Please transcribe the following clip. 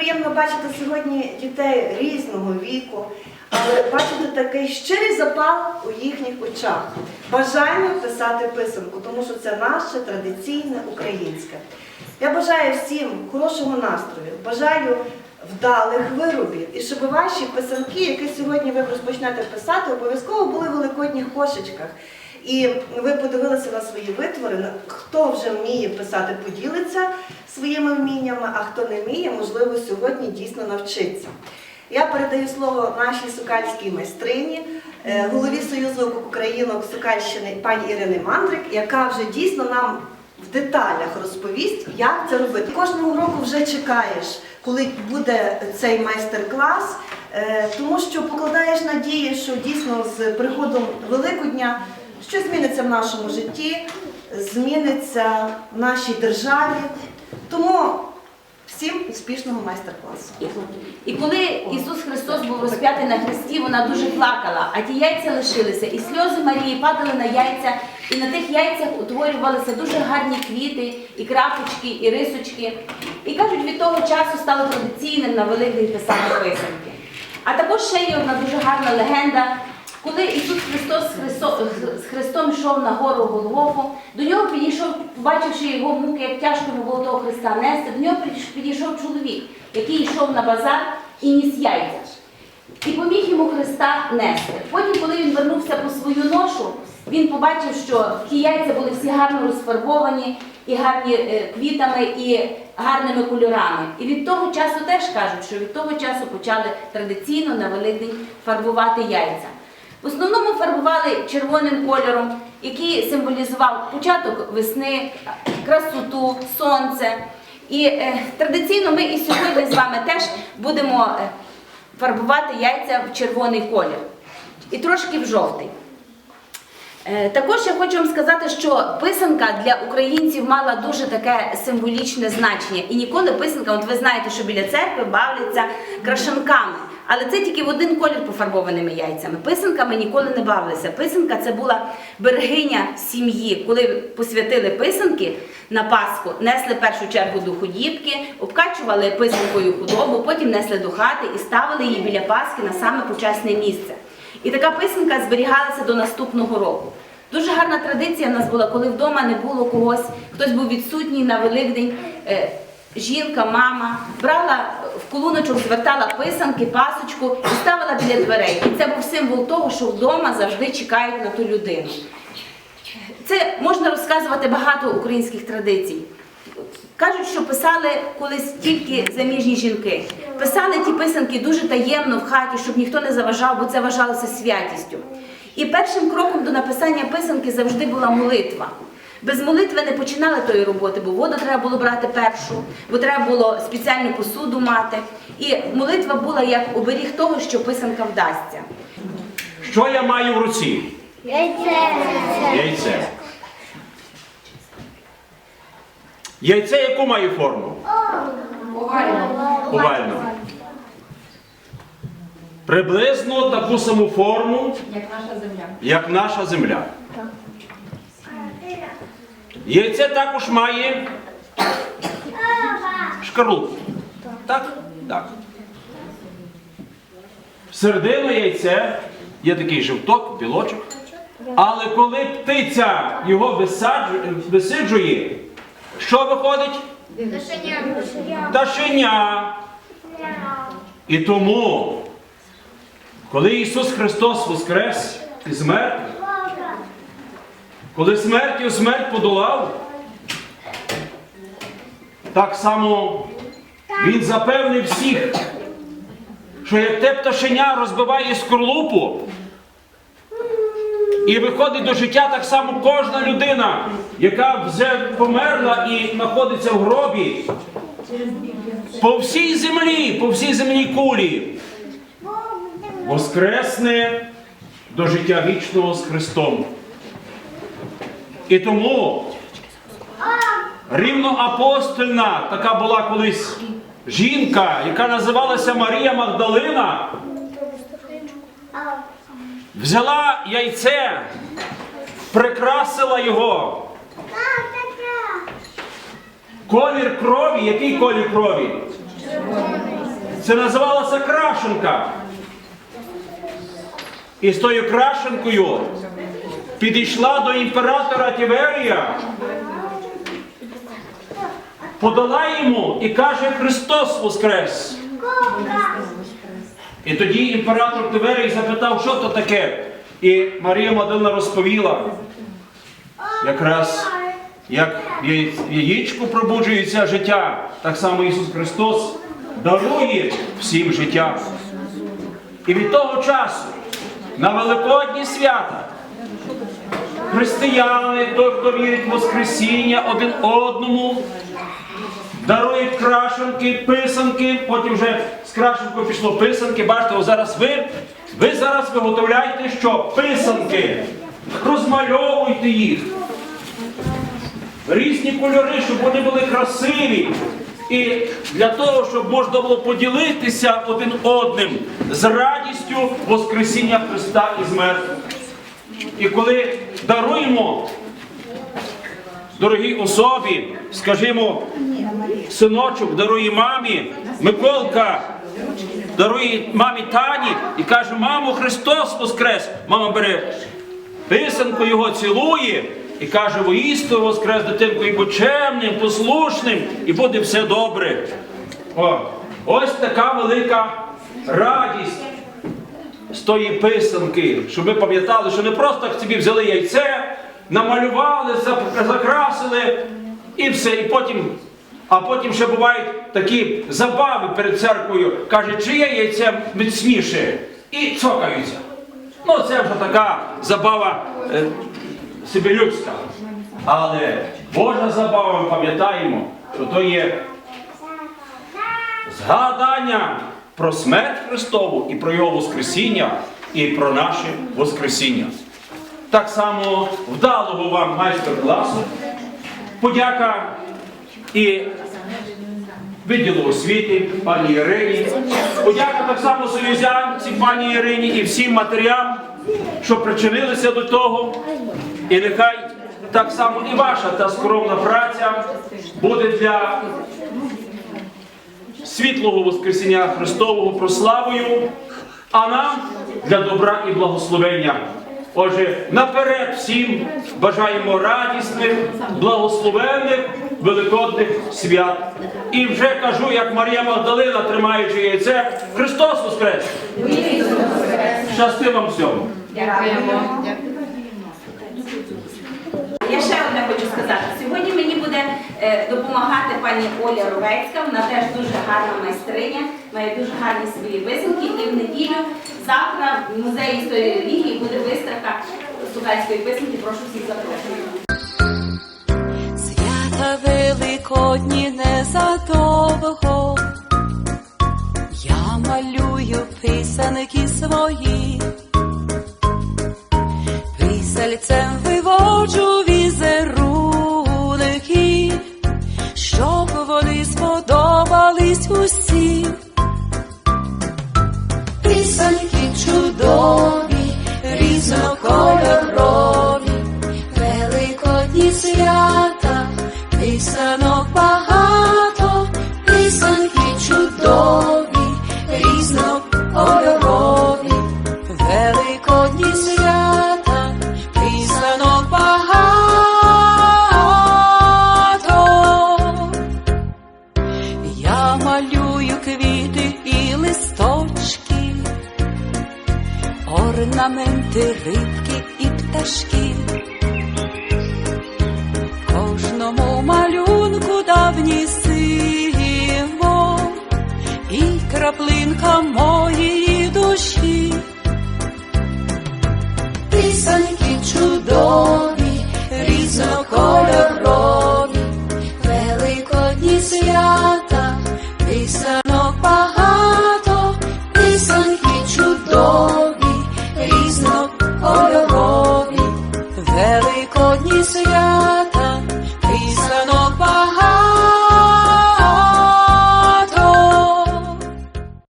приємно бачити сьогодні дітей різного віку, але бачити такий щирий запал у їхніх очах. Бажання писати писанку, тому що це наше традиційне українське. Я бажаю всім хорошого настрою, бажаю вдалих виробів і щоб ваші писанки, які сьогодні ви розпочнете писати, обов'язково були в великодніх кошечках. І ви подивилися на свої витвори. Хто вже вміє писати, поділиться своїми вміннями, а хто не вміє, можливо, сьогодні дійсно навчиться. Я передаю слово нашій сукальській майстрині, е, голові Союзу українок Сукальщини пані Ірини Мандрик, яка вже дійсно нам в деталях розповість, як це робити. Кожного року вже чекаєш, коли буде цей майстер-клас, е, тому що покладаєш надії, що дійсно з приходом Великодня щось зміниться в нашому житті, зміниться в нашій державі. Тому всім успішного майстер-класу. І коли Ісус Христос був розп'ятий на хресті, вона дуже плакала, а ті яйця лишилися. І сльози Марії падали на яйця, і на тих яйцях утворювалися дуже гарні квіти, і крапочки, і рисочки. І кажуть, від того часу стало традиційним на Великдень писати писанки. А також ще є одна дуже гарна легенда. Коли Ісус Христос з Христо- з Христом йшов на гору Голгофу, до нього підійшов, побачивши його муки, як тяжко йому було того Христа нести, до нього підійшов чоловік, який йшов на базар і ніс яйця. І поміг йому Христа нести. Потім, коли він вернувся по свою ношу, він побачив, що ті яйця були всі гарно розфарбовані, і гарні е, квітами, і гарними кольорами. І від того часу теж кажуть, що від того часу почали традиційно на Великдень фарбувати яйця. В основному фарбували червоним кольором, який символізував початок весни, красоту, сонце. І е, традиційно ми і сьогодні з вами теж будемо е, фарбувати яйця в червоний колір і трошки в жовтий. Е, Також я хочу вам сказати, що писанка для українців мала дуже таке символічне значення. І ніколи писанка, от ви знаєте, що біля церкви бавляться крашанками. Але це тільки в один колір пофарбованими яйцями. Писанками ніколи не бавилися. Писанка це була берегиня сім'ї. Коли посвятили писанки на Пасху, несли першу чергу до худібки, обкачували писанкою худобу, потім несли до хати і ставили її біля Пасхи на саме почесне місце. І така писанка зберігалася до наступного року. Дуже гарна традиція в нас була, коли вдома не було когось, хтось був відсутній на Великдень. Жінка, мама брала в колуночок, звертала писанки, пасочку і ставила біля дверей. І це був символ того, що вдома завжди чекають на ту людину. Це можна розказувати багато українських традицій. Кажуть, що писали колись тільки заміжні жінки. Писали ті писанки дуже таємно в хаті, щоб ніхто не заважав, бо це вважалося святістю. І першим кроком до написання писанки завжди була молитва. Без молитви не починали тої роботи, бо воду треба було брати першу, бо треба було спеціальну посуду мати. І молитва була як оберіг того, що писанка вдасться. Що я маю в руці? Яйце. Яйце яку має форму? Овальну. Приблизно таку саму форму, Як наша земля. як наша земля. Яйце також має шкарлупку. Так? Так. Всередину яйце є такий жовток, білочок. Але коли птиця його висиджує, що виходить? Пташеня. І тому, коли Ісус Христос воскрес із мертвих, коли смертю смерть подолав, так само Він запевнив всіх, що як те пташеня розбиває скорлупу і виходить до життя так само кожна людина, яка вже померла і знаходиться в гробі, по всій землі, по всій земній кулі, воскресне до життя вічного з Христом. І тому рівноапостольна така була колись жінка, яка називалася Марія Магдалина, взяла яйце, прикрасила його. Колір крові, який колір крові? Це називалася крашенка. І з тою крашенкою підійшла до імператора Тіверія, подала йому і каже Христос Воскрес. І тоді імператор Тиверій запитав, що то таке. І Марія Мадина розповіла, якраз як в яєчку пробуджується життя, так само Ісус Христос дарує всім життя. І від того часу на Великодні свята християни, той, хто вірить в Воскресіння один одному, дарують крашенки, писанки, потім вже з крашенкою пішло писанки. Бачите, зараз ви, ви зараз виготовляєте що? Писанки. Розмальовуйте їх. Різні кольори, щоб вони були красиві. І для того, щоб можна було поділитися один одним з радістю Воскресіння Христа із мертвих. І коли даруємо дорогій особі, скажімо, синочок дарує мамі, Миколка дарує мамі Тані і каже, мамо, Христос Воскрес. Мама бере писанку, його цілує і каже, воістину Воскрес, дитинко, і будь чемним, послушним, і буде все добре. О, ось така велика радість з тої писанки, щоб ви пам'ятали, що не просто так собі взяли яйце, намалювали, закрасили і все. І потім, а потім ще бувають такі забави перед церквою. Каже, чиє яйце міцніше? І цокаються. Ну, це вже така забава е, сибілюдська. Але Божа забава, ми пам'ятаємо, що то є згадання про смерть Христову і про Його Воскресіння, і про наше Воскресіння. Так само вдалого вам майстер-класу. Подяка і відділу освіти, пані Ірині. Подяка так само союзянці, пані Ірині і всім матерям, що причинилися до того. І нехай так само і ваша та скромна праця буде для світлого Воскресіння Христового прославою, а нам для добра і благословення. Отже, наперед всім бажаємо радісних, благословенних, великодних свят. І вже кажу, як Марія Магдалина, тримаючи яйце, Христос Воскрес! Щасти вам всьому! Я ще одне хочу сказати. Сьогодні мені буде допомагати пані Оля Ровецька. Вона теж дуже гарна майстриня, має дуже гарні свої писанки. І в неділю завтра в музеї історії релігії буде виставка стукальської писанки. Прошу всіх запрошувати. Свята великодні незадовго, я малюю писанки свої, писальцем краплинка моєї